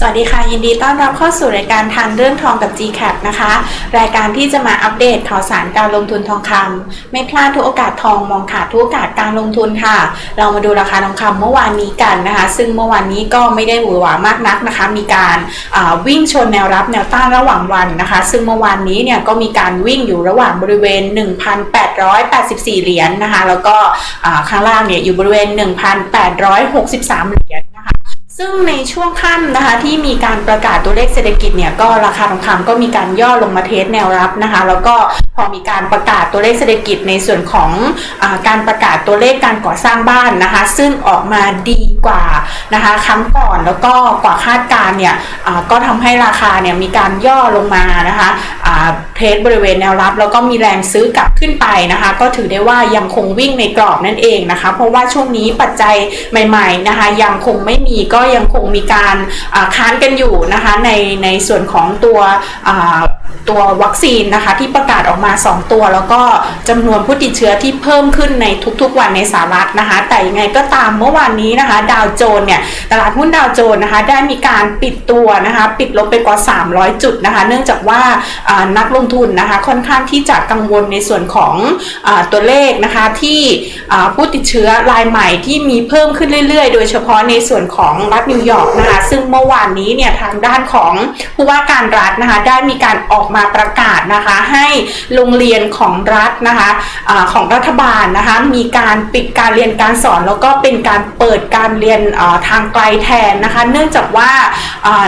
สวัสดีค่ะ ยินดีต้อนรับเข้าสู่รายการทันเรื่องทองกับ GCAP นะคะ รายการที่จะมาอัปเดตข่าวสารการลงทุนทองคำไม่พลาดทุกโอกาสทองมองขาดทุกโอกาสการลงทุนค่ะ เรามาดูราคาทองคำเมื่อวานนี้กันนะคะ ซึ่งเมื่อวานนี้ก็ไม่ได้หวือหวามากนักนะคะ มีการวิ่งชนแนวรับแนวต้านระหว่างวันนะคะ ซึ่งเมื่อวานนี้เนี่ยก็มีการวิ่งอยู่ระหว่างบริเวณ 1,884 เหรียญนะคะ แล้วก็ข้างล่างเนี่ยอยู่บริเวณ 1,863 เหรียญ ซึ่งในช่วงค่ำนะคะที่มีการประกาศตัวเลขเศรษฐกิจเนี่ยก็ราคาทองคำก็มีการย่อลงมาเทสแนวรับนะคะ แล้วก็พอมีการประกาศตัวเลขเศรษฐกิจในส่วนของอการประกาศตัวเลขการก่อสร้างบ้านนะคะ ซึ่งออกมาดีกว่านะคะครั้งก่อนแล้วก็กว่าคาดการเนี่ยก็ทำให้ราคาเนี่ยมีการย่อลงมานะคะเทสบริเวณแนวรับ แล้วก็มีแรงซื้อกลับขึ้นไปนะคะ ก็ถือได้ว่ายังคงวิ่งในกรอบนั่นเองนะคะ เพราะว่าช่วงนี้ปัจจัยใหม่ ๆนะคะ ยังคงไม่มีก็ยังคงมีการค้านกันอยู่นะคะในในส่วนของตัว ตัววัคซีนนะคะที่ประกาศออกมา 2 ตัว แล้วก็จำนวนผู้ติดเชื้อที่เพิ่มขึ้นในทุกๆวันในสหรัฐนะคะ แต่ยังไงก็ตามเมื่อวานนี้นะคะ ดาวโจนส์เนี่ยตลาดหุ้นดาวโจนส์นะคะได้มีการปิดตัวนะคะ ปิดลบไปกว่า 300 จุดนะคะ เนื่องจากว่านักลงทุนนะคะค่อนข้างที่จะกังวลในส่วนของอตัวเลขนะคะที่ผู้ติดเชื้อรายใหม่ที่มีเพิ่มขึ้นเรื่อยๆ โดยเฉพาะในส่วนของรัฐนิวยอร์กนะคะซึ่งเมื่อวานนี้เนี่ยทางด้านของผู้ว่าการรัฐนะคะได้มีการออกมาประกาศนะคะให้โรงเรียนของรัฐนะคะอาของรัฐบาลนะคะมีการปิดการเรียนการสอนแล้วก็เป็นการเปิดการเรียนทางไกลแทนนะคะเนื่องจากว่า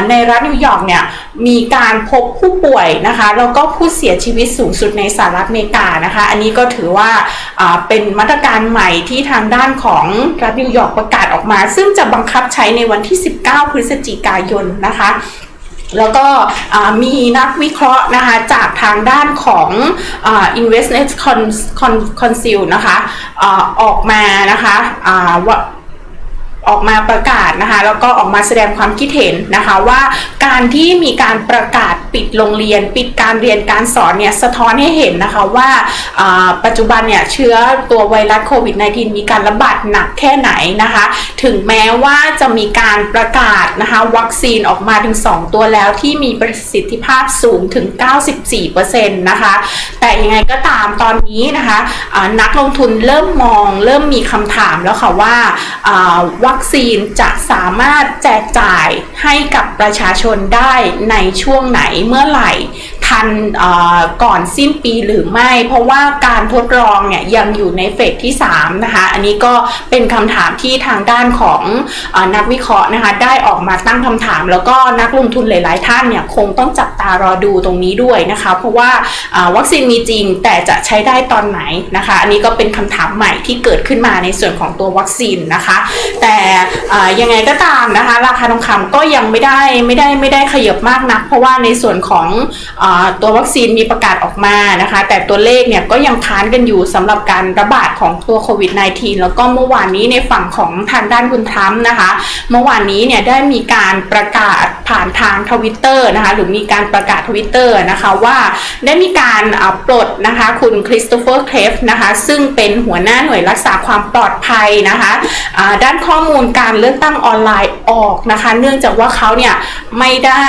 ในรัฐนิวยอร์กเนี่ยมีการพบผู้ป่วยนะคะแล้วก็ผู้เสียชีวิตสูงสุดในสหรัฐอเมริกานะคะอันนี้ก็ถือว่าเป็นมาตรการใหม่ที่ทางด้านของรัฐนิวยอร์กประกาศออกมา ซึ่งจะบังคับใช้ในวันที่ 19 พฤศจิกายนนะคะ แล้วก็มีนักวิเคราะห์นะคะจากทางด้านของอ Investment Con- Con- Council นะคะอออกมานะคะว่า ออกมาประกาศนะคะแล้วก็ออกมาแสดงความคิดเห็นนะคะว่าการที่มีการประกาศปิดโรงเรียน ปิดการเรียนการสอนเนี่ยสะท้อนให้เห็นนะคะว่าปัจจุบันเนี่ยเชื้อตัวไวรัสโควิด -19 มีการระบาดหนักแค่ไหนนะคะถึงแม้ว่าจะมีการประกาศนะคะวัคซีนออกมาถึง 2 ตัวแล้วที่มีประสิทธิภาพสูงถึง 94%นะคะแต่ยังไงก็ตามตอนนี้นะคะนักลงทุนเริ่มมองเริ่มมีคำถามแล้วค่ะว่าอ่าวัคซีนจะสามารถแจกจ่ายให้กับประชาชนได้ในช่วงไหนเมื่อไหร่ทันก่อนสิ้นปีหรือไม่ เพราะว่าการทดลองเนี่ยยังอยู่ในเฟสที่3นะคะอันนี้ก็เป็นคำถามที่ทางด้านของอานักวิเคราะห์นะคะได้ออกมาตั้งคำถาม แล้วก็นักลงทุนหลาย ๆ ท่านเนี่ยคงต้องจับตารอดูตรงนี้ด้วยนะคะเพราะว่าวัคซีนมีจริงแต่จะใช้ได้ตอนไหนนะคะ อันนี้ก็เป็นคำถามใหม่ที่เกิดขึ้นมาในส่วนของตัววัคซีนนะคะ แต่ยังไงก็ตามนะคะ ราคาทองคำก็ยังไม่ได้ไม่ได้ไม่ได้ขยับมากนัก เพราะว่าในส่วนของอตัววัคซีนมีประกาศออกมานะคะ แต่ตัวเลขเนี่ยก็ยังค้านกันอยู่สำหรับการระบาดของตัวโควิด -19 แล้วก็เมื่อวานนี้ในฝั่งของทางด้านคุณทรัมป์นะคะ เมื่อวานนี้เนี่ยได้มีการประกาศผ่านทางทวิตเตอร์นะคะหรือมีการประกาศทวิตเตอร์นะคะว่าได้มีการปลดนะคะคุณคริสโตเฟอร์เคลฟนะคะซึ่งเป็นหัวหน้าหน่วยรักษาความปลอดภัยนะคะด้านข้อมูลการเลือกตั้งออนไลน์ออกนะคะ เนื่องจากว่าเขาเนี่ยไม่ได้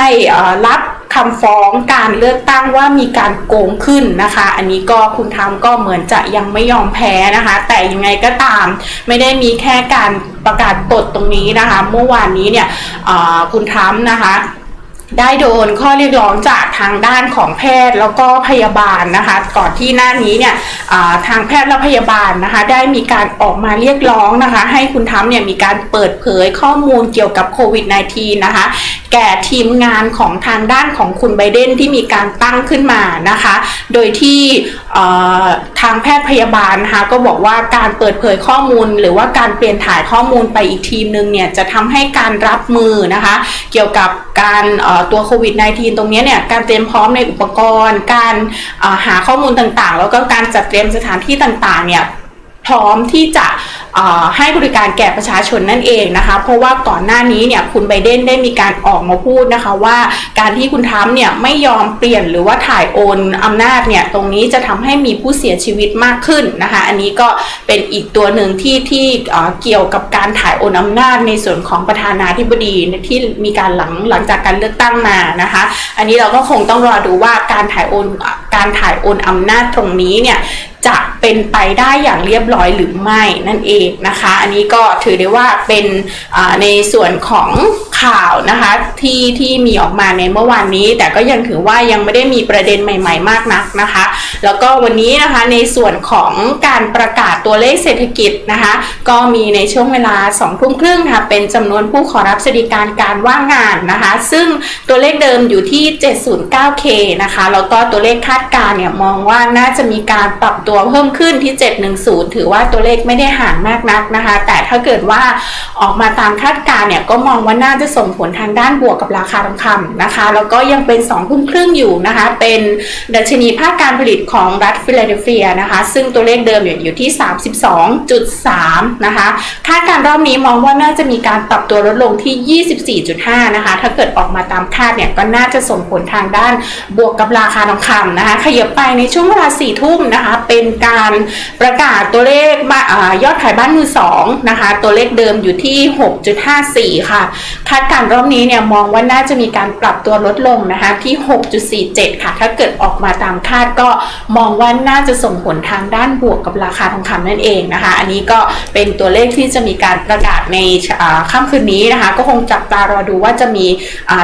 รับคำฟ้องการเลือกตั้งว่ามีการโกงขึ้นนะคะ อันนี้ก็คุณทำก็เหมือนจะยังไม่ยอมแพ้นะคะ แต่ยังไงก็ตาม ไม่ได้มีแค่การประกาศปลดตรงนี้นะคะ เมื่อวานนี้เนี่ยคุณทรัมป์นะคะ ได้โดนข้อเรียกร้องจากทางด้านของแพทย์แล้วก็พยาบาลนะคะ ก่อนที่หน้านี้เนี่ยทางแพทย์และพยาบาลนะคะ ได้มีการออกมาเรียกร้องนะคะ ให้คุณทัมเนี่ยมีการเปิดเผยข้อมูลเกี่ยวกับโควิด -19 นะคะ แก่ทีมงานของทางด้านของคุณไบเดนที่มีการตั้งขึ้นมานะคะ โดยที่ทางแพทย์พยาบาลนะคะก็บอกว่าการเปิดเผยข้อมูล หรือว่าการเปลี่ยนถ่ายข้อมูลไปอีกทีมหนึ่งเนี่ยจะทำให้การรับมือนะคะ เกี่ยวกับการตัวโควิด -19 ตรงนี้เนี่ยการเตรียมพร้อมในอุปกรณ์ การหาข้อมูลต่างๆ แล้วก็การจัดเตรียมสถานที่ต่างๆเนี่ยพร้อมที่จะ ให้บริการแก่ประชาชนนั่นเองนะคะ เพราะว่าก่อนหน้านี้เนี่ยคุณไบเดนได้มีการออกมาพูดนะคะว่าการที่คุณทรัมป์เนี่ยไม่ยอมเปลี่ยนหรือว่าถ่ายโอนอำนาจเนี่ยตรงนี้จะทำให้มีผู้เสียชีวิตมากขึ้นนะคะ อันนี้ก็เป็นอีกตัวหนึ่งที่ที่เอ่อเกี่ยวกับการถ่ายโอนอำนาจในส่วนของประธานาธิบดีที่มีการหลังหลังจากการเลือกตั้งมานะคะ อันนี้เราก็คงต้องรอดูว่าการถ่ายโอนการถ่ายโอนอำนาจตรงนี้เนี่ยจะ เป็นไปได้อย่างเรียบร้อยหรือไม่นั่นเองนะคะ อันนี้ก็ถือได้ว่าเป็นในส่วนของข่าวนะคะที่ที่มีออกมาในเมื่อวานนี้ แต่ก็ยังถือว่ายังไม่ได้มีประเด็นใหม่ๆ มากนักนะคะ แล้วก็วันนี้นะคะในส่วนของการประกาศตัวเลขเศรษฐกิจนะคะก็มีในช่วงเวลา2ทุ่มครึ่งค่ะเป็นจำนวนผู้ขอรับสวัสดิการการว่างงานนะคะ ซึ่งตัวเลขเดิมอยู่ที่ 709K นะคะแล้วก็ตัวเลขคาดการณ์เนี่ยมองว่าน่าจะมีการปรับตัวเพิ่มขึ้นที่ 710 ถือว่าตัวเลขไม่ได้ห่างมากนักนะคะ แต่ถ้าเกิดว่าออกมาตามคาดการณ์เนี่ยก็มองว่าน่าจะส่งผลทางด้านบวกกับราคาทองคำนะคะ แล้วก็ยังเป็น2ทุ่มครึ่งอยู่นะคะ เป็นดัชนีภาคการผลิตของรัฐฟิลาเดลเฟียนะคะ ซึ่งตัวเลขเดิมอยู่อยู่ที่ 32.3 นะคะ คาดการณ์รอบนี้มองว่าน่าจะมีการปรับตัวลดลงที่ 24.5 นะคะ ถ้าเกิดออกมาตามคาดเนี่ยก็น่าจะส่งผลทางด้านบวกกับราคาทองคำนะคะ ขยับไปในช่วงเวลา4ทุ่มนะคะ เป็นการประกาศตัวเลขอยอดขายบ้านมือสองนะคะ ตัวเลขเดิมอยู่ที่ 6.54 ค่ะ คาดการณ์รอบนี้เนี่ยมองว่าน่าจะมีการปรับตัวลดลงนะคะที่ 6.47 ค่ะ ถ้าเกิดออกมาตามคาดก็มองว่าน่าจะส่งผลทางด้านบวกกับราคาทองคำนั่นเองนะคะ อันนี้ก็เป็นตัวเลขที่จะมีการประกาศในค่ำคืนนี้นะคะ ก็คงจับตารอดูว่าจะมี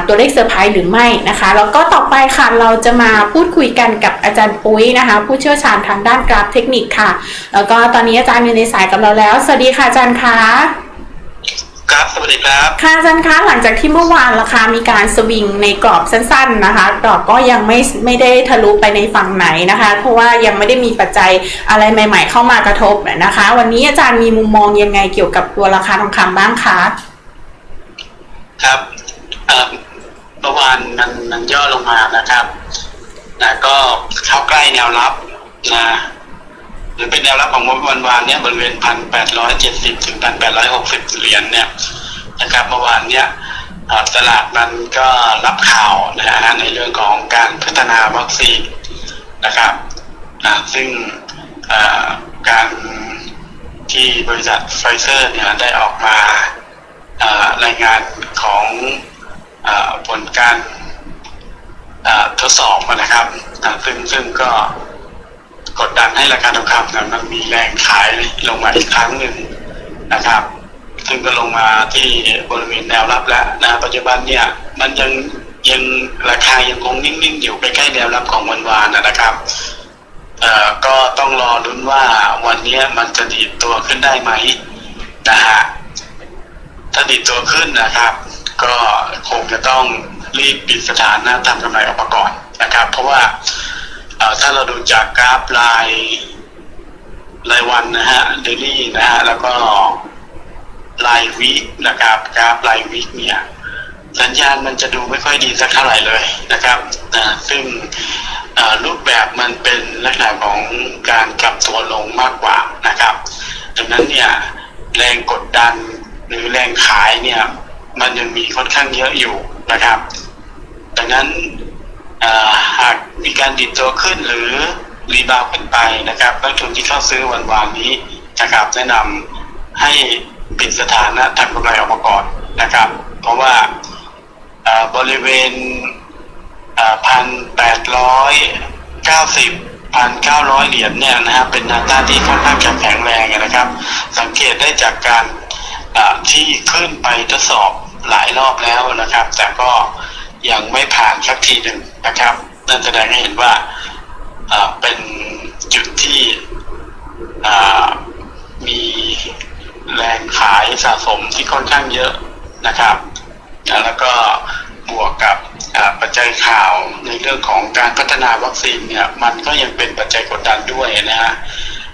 ตัวเลขเซอร์ไพรส์หรือไม่นะคะ แล้วก็ต่อไปค่ะเราจะมาพูดคุยกันกับอาจารย์ปุ้ยนะคะ ผู้เชี่ยวชาญทางด้านกราฟเทคนิคค่ะ แล้วก็ตอนนี้อาจารย์อยู่ในสายกับเราแล้ว สวัสดีค่ะอาจารย์คะครับสวัสดีครับค่ะอาจารย์คะหลังจากที่เมื่อวานราคามีการสวิงในกรอบสั้น ๆนะคะกรอบก็ยังไม่ไม่ได้ทะลุไปในฝั่งไหนนะคะ เพราะว่ายังไม่ได้มีปัจจัยอะไรใหม่ ๆ เข้ามากระทบนะคะ วันนี้อาจารย์มีมุมมองยังไงเกี่ยวกับตัวราคาทองคำบ้างคะครับเอ่อเมื่อวานมันมันย่อลงมานะครับนะก็เข้าใกล้แนวรับนะ หรือเป็นแนวรับของวันวานเนี้ยบริเวณพันแปดร้อยเจ็ดสิบถึงพันแปดร้อยหกสิบเหรียญเนี่ยนะครับเมื่อวานเนี้ยตลาดมันก็รับข่าวนะฮะในเรื่องของการพัฒนาวัคซีนนะครับนะซึ่งการที่บริษัทไฟเซอร์เนี่ยได้ออกมารายงานของอผลการทดสอบนะครับซึ่งซึ่งก็ กดดันให้ราคาทองคำเนี่ยมันมีแรงขายลงมาอีกครั้งหนึ่งนะครับ ซึ่งก็ลงมาที่บริเวณแนวรับแล้วนะปัจจุบันเนี่ยมันยังยังราคายังคงนิ่งๆอยู่ใกล้ๆแนวรับของวันวานนะครับเอ่อก็ต้องรอลุ้นว่าวันเนี้ยมันจะดีดตัวขึ้นได้ไหมนะฮะถ้าดิดตัวขึ้นนะครับ ก็คงจะต้องรีบปิดสถานะทำกำไรออกมาก่อนนะครับ เพราะว่า ถ้าเราดูจากกราฟรายรายวันนะฮะเดลี่นะฮะแล้วก็รายวิคนะครับกราฟรายวิคเนี่ยสัญญาณมันจะดูไม่ค่อยดีสักเท่าไหร่เลยนะครับนะซึ่งรูปแบบมันเป็นลักษณะของการกลับตัวลงมากกว่านะครับ ดังนั้นเนี่ยแรงกดดันหรือแรงขายเนี่ยมันยังมีค่อนข้างเยอะอยู่นะครับ ดังนั้น หากมีการดิดตัวขึ้นหรือรีบาวด์ขึ้นไปนะครับนักทุนที่เข้าซื้อวันวานนี้นะครับแนะนำให้ปิดสถานะทำกำไรออกมาก่อนนะครับ เพราะว่าบริเวณพันแปดร้อยเก้าสิบพันเก้าร้อยเหรียญเนี่ยนะฮะเป็นแนวต้านที่ค่อนข้างจะแข็งแรงนะครับ สังเกตได้จากการที่ขึ้นไปทดสอบหลายรอบแล้วนะครับ แต่ก็ ยังไม่ผ่านสักทีหนึ่งนะครับนั่นแสดงให้เห็นว่าเป็นจุดที่มีแรงขายสะสมที่ค่อนข้างเยอะนะครับ แล้วก็บวกกับปัจจัยข่าวในเรื่องของการพัฒนาวัคซีนเนี่ยมันก็ยังเป็นปัจจัยกดดันด้วยนะฮะ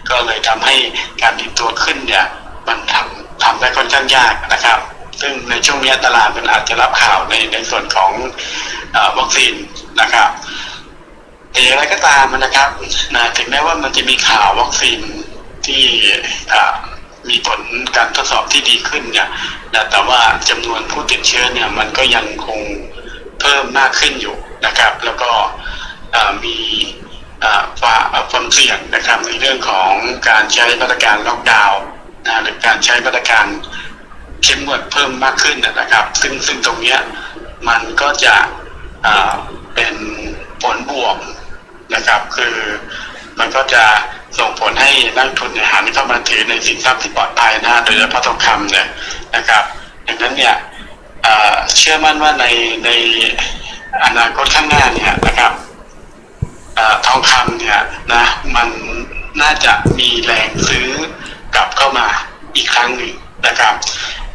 ก็เลยทำให้การดิดตัวขึ้นเนี่ยมันทำทำได้ค่อนข้างยากนะครับ ซึ่งในช่วงนี้ตลาดมันอาจจะรับข่าวในในส่วนของอวัคซีนนะครับ แต่อย่างไรก็ตามนะครับนะถึงแม้ว่ามันจะมีข่าววัคซีนที่มีผลการทดสอบที่ดีขึ้นเนี่ยนะแต่ว่าจำนวนผู้ติดเชื้อเนี่ย มันก็ยังคงเพิ่มมากขึ้นอยู่นะครับ แล้วก็มีความความเสี่ยงนะครับในเรื่องของการใช้มาตรการล็อกดาวน์นะหรือการใช้มาตรการ เข้มงวดเพิ่มมากขึ้นนะครับ ซึ่งซึ่งตรงเนี้ยมันก็จะเป็นผลบวกนะครับ คือมันก็จะส่งผลให้นักทุนหันเข้ามาถือในสินทรัพย์ที่ปลอดภัยนะโดยเฉพาะทองคำเนี่ยนะครับดังนั้นเนี่ยเชื่อมั่นว่าในในอนาคตข้างหน้าเนี่ยนะครับอทองคำเนี่ยนะมันน่าจะมีแรงซื้อกลับเข้ามาอีกครั้งหนึ่ง นะครับ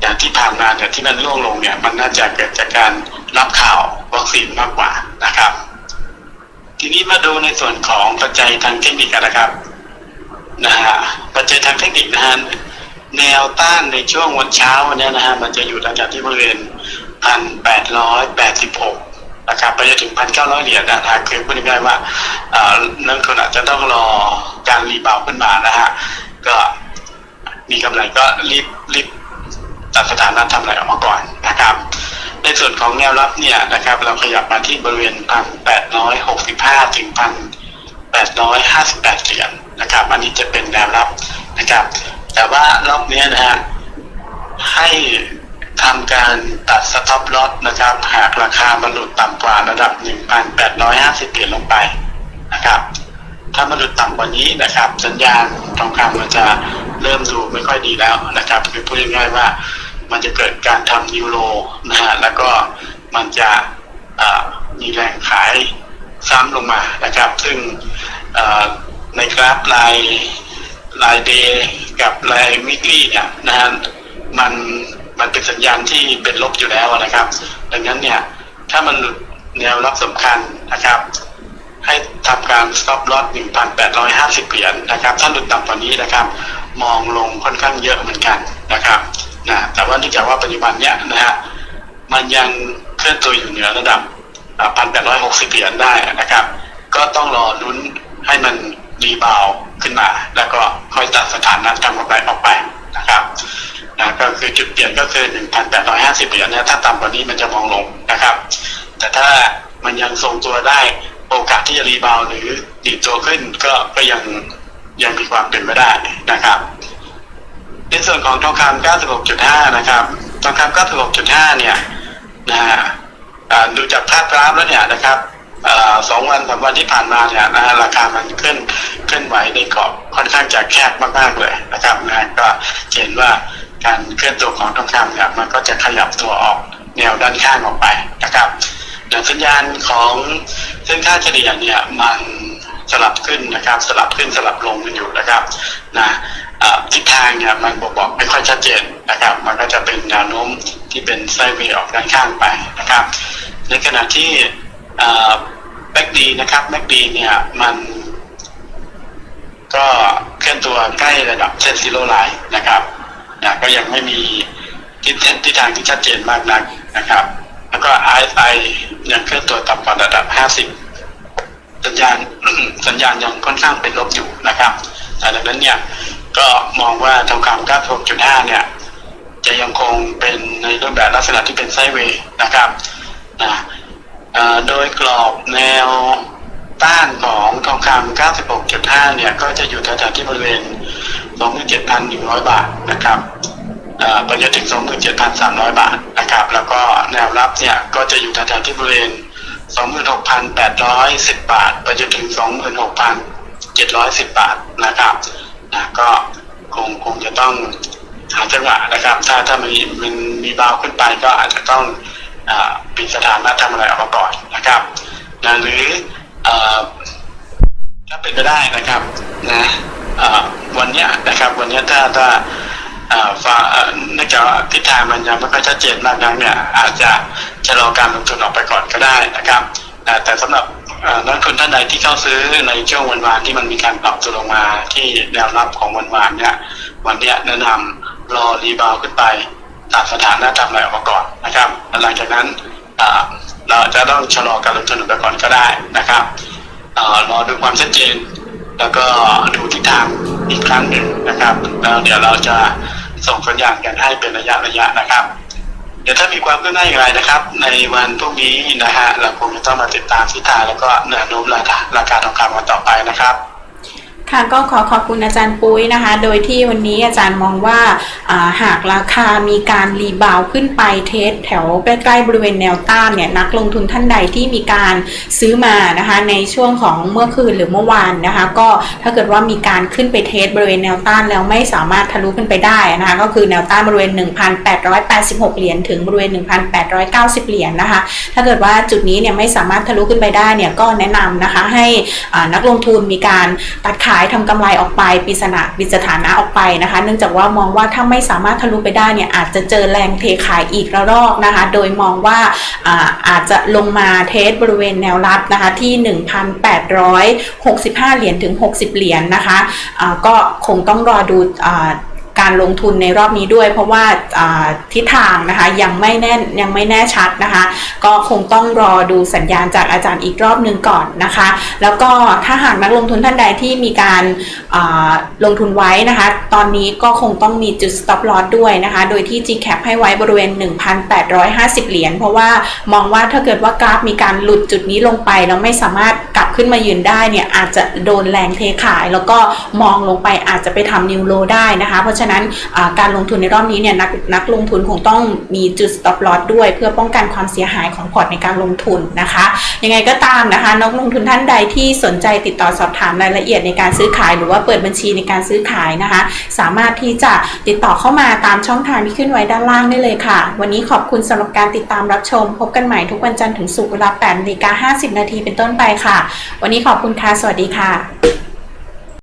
อย่างที่ผ่านมาเนี่ยที่มันร่วงลงเนี่ย มันน่าจะเกิดจากการรับข่าววัคซีนมากกว่านะครับ ทีนี้มาดูในส่วนของปัจจัยทางเทคนิคกันนะครับนะฮะปัจจัยทางเทคนิคนะฮะแนวต้านในช่วงวันเช้าวันเนี้ยนะฮะมันจะอยู่ระดับที่บริเวณพันแปดร้อยแปดสิบหกนะครับไปจนถึงพันเก้าร้อยเหรียญนะฮะคือพูดง่ายๆว่าเอ่อนักลงทุนอาจจะต้องรอการรีบาวขึ้นมานะฮะ มีกำไรก็รีบรีบตัดสถานะทำอะไรออกมาก่อนนะครับ ในส่วนของแนวรับเนี่ยนะครับ เราขยับมาที่บริเวณพันแปดร้อยหกสิบห้าถึงพันแปดร้อยห้าสิบแปดเหรียญนะครับ อันนี้จะเป็นแนวรับนะครับ แต่ว่ารอบนี้นะฮะให้ทำการตัดสต็อปลอสนะครับ หากราคามันหลุดต่ำกว่าระดับ 1,850 เหรียญลงไปนะครับ ถ้ามันหลุดต่ำกว่านี้นะครับ สัญญาณทองคำมันจะเริ่มดูไม่ อยดีแล้วนะครับคือพูดง่ายๆว่า มันจะเกิดการทำนิวโรนะฮะแล้วก็มันจะมีแรงขายซ้ำลงมานะครับ ซึ่งในกราฟรายรายเดย์กับรายวิกฤเนี่ยนะฮะมันมันเป็นสัญญาณที่เป็นลบอยู่แล้วนะครับ ดังนั้นเนี่ยถ้ามันหลุดแนวรับสำคัญนะครับ ให้ทำการ stop loss 1,850 เหรียญนะครับ ถ้าหลุดต่ำกว่านี้นะครับ มองลงค่อนข้างเยอะเหมือนกันนะครับนะแต่ว่าเนื่องจากว่าปัจจุบันเนี้ยนะฮะมันยังเคลื่อนตัวอยู่เหนือระดับอ่า1,860 เหรียญได้นะครับ ก็ต้องรอลุ้นให้มันรีบาวขึ้นมา แล้วก็ค่อยตัดสถานะกำไรออกไปนะครับนะก็คือจุดเปลี่ยนก็คือ 1,850 เหรียญเนี่ยถ้าต่ำกว่านี้มันจะมองลงนะครับ แต่ถ้ามันยังทรงตัวได้โอกาสที่จะรีบาวหรือดีดตัวขึ้นก็ก็ยัง ยังมีความเป็นไปได้นะครับ ในส่วนของทองคำ96.5 นะครับ ทองคำ96.5 เนี่ยนะฮะดูจากภาพกราฟแล้วเนี่ยนะครับอสองวันสามวันที่ผ่านมาเนี่ยนะฮะราคามันขึ้นเคลื่อนไหวในกรอบค่อนข้างจะแคบมากๆเลยนะครับนะก็เห็นว่าการเคลื่อนตัวของทองคำเนี่ยมันก็จะขยับตัวออกแนวด้านข้างออกไปนะครับแต่สัญญาณของเส้นค่าเฉลี่ยเนี่ยมัน สลับขึ้นนะครับ สลับขึ้นสลับลงกันอยู่นะครับนะทิศทางเนี่ยมันบอกบอกไม่ค่อยชัดเจนนะครับ มันก็จะเป็นแนวโน้มที่เป็นไซด์เวย์ออกด้านข้างไปนะครับ ในขณะที่แบ็กดีนะครับแบ็กดีเนี่ยมันก็เคลื่อนตัวใกล้ระดับเส้นซีโร่ไลน์นะครับนะก็ยังไม่มีทิศทิศทางที่ชัดเจนมากนักนะครับ แล้วก็ RSI ยังเคลื่อนตัวต่ำกว่าระดับ 50 สัญญาณสัญญาณยังค่อนข้างเป็นลบอยู่นะครับแต่ดังนั้นเนี่ยก็มองว่าทองคำ96.5 เนี่ย จะยังคงเป็นในรูปแบบลักษณะที่เป็นไซด์เวย์นะครับนะโดยกรอบแนวต้านของทองคำ96.5 เนี่ย ก็จะอยู่แถวๆที่บริเวณ 27,100 บาทนะครับไปจนถึง 27,300 บาทนะครับ แล้วก็แนวรับเนี่ย ก็จะอยู่แถวๆที่บริเวณ 26,810บบาท ไปจนถึง26,710บบาทนะครับนะก็คงคงจะต้องหาจังหวะนะครับ ถ้าถ้ามันมันมีบาวขึ้นไปก็อาจจะต้องอาปิดสถานะทำอะไรออกมาก่อนนะครับนะหรืออถ้าเป็นไปได้นะครับนะอ่อวันเนี้ยนะครับ วันเนี้ยถ้าถ้า ฟ้าเนื่องจากทิศทางมันยังไม่ค่อยชัดเจนมากนักเนี่ยอาจจะชะลอการลงทุนออกไปก่อนก็ได้นะครับ แต่สำหรับนักลงทุนท่านใดที่เข้าซื้อในช่วงวันวานที่มันมีการปรับตัวลงมาที่แนวรับของวันวานเนี่ยวันเนี้ยแนะนำรอรีบาวขึ้นไปตัดสถานะทำอะไรออกมาก่อนนะครับหลังจากนั้นเราจะต้องชะลอการลงทุนออกไปก่อนก็ได้นะครับรอดูความชัดเจน แล้วก็ดูทิศทางอีกครั้งหนึ่งนะครับแล้วเดี๋ยวเราจะ ส่งสัญญาณกันให้เป็นระยะระยะนะครับ เดี๋ยวถ้ามีความขึ้นหน้าอย่างไรนะครับ ในวันพรุ่งนี้นะฮะเราคงจะต้องมาติดตามทิศทางแล้วก็แนวโน้มราคาราคาทองคำกันต่อไปนะครับ ค่ะก็ขอขอบคุณอาจารย์ปุ้ยนะคะ โดยที่วันนี้อาจารย์มองว่าาหากราคามีการรีบาวขึ้นไปเทสแถวใกล้ๆบริเวณแนวต้านเนี่ยนักลงทุนท่านใดที่มีการซื้อมานะคะในช่วงของเมื่อคืนหรือเมื่อวานนะคะ ก็ถ้าเกิดว่ามีการขึ้นไปเทสบริเวณแนวต้านแล้วไม่สามารถทะลุขึ้นไปได้นะคะก็คือแนวต้านบริเวณ 1,886 เหรียญถึงบริเวณ 1,890 เหรียญนะคะ ถ้าเกิดว่าจุดนี้เนี่ยไม่สามารถทะลุขึ้นไปได้เนี่ยก็แนะนำนะคะให้นักลงทุนมีการตัดขาดายทำกำไรออกไปปิสนะปิสถานะออกไปนะคะ เนื่องจากว่ามองว่าถ้าไม่สามารถทะลุไปได้เนี่ยอาจจะเจอแรงเทขายอีกระลอกนะคะ โดยมองว่าอาอาจจะลงมาเทสบริเวณแนวรับนะคะที่ 1,865 เหรียญถึง 60 เหรียญนะคะก็คงต้องรอดูอ การลงทุนในรอบนี้ด้วย เพราะว่าทิศทางนะคะยังไม่แน่นยังไม่แน่ชัดนะคะ ก็คงต้องรอดูสัญญาณจากอาจารย์อีกรอบหนึ่งก่อนนะคะ แล้วก็ถ้าหากนักลงทุนท่านใดที่มีการลงทุนไว้นะคะ ตอนนี้ก็คงต้องมีจุด stop loss ด้วยนะคะ โดยที่ GCAP ให้ไว้บริเวณ 1,850 เหรียญ เพราะว่ามองว่าถ้าเกิดว่ากราฟมีการหลุดจุดนี้ลงไปแล้วไม่สามารถกลับขึ้นมายืนได้เนี่ยอาจจะโดนแรงเทขาย แล้วก็มองลงไปอาจจะไปทำนิวโลได้นะคะ เพราะฉะนั้นการลงทุนในรอบนี้เนี่ยนักนักลงทุนคงต้องมีจุด stop loss ด้วย เพื่อป้องกันความเสียหายของพอร์ตในการลงทุนนะคะ ยังไงก็ตามนะคะ นักลงทุนท่านใดที่สนใจติดต่อสอบถามรายละเอียดในการซื้อขาย หรือว่าเปิดบัญชีในการซื้อขายนะคะ สามารถที่จะติดต่อเข้ามาตามช่องทางที่ขึ้นไว้ด้านล่างได้เลยค่ะ วันนี้ขอบคุณสำหรับการติดตามรับชม พบกันใหม่ทุกวันจันทร์ถึงศุกร์เวลา8นาฬิกา50 นาทีเป็นต้นไปค่ะ วันนี้ขอบคุณค่ะ สวัสดีค่ะ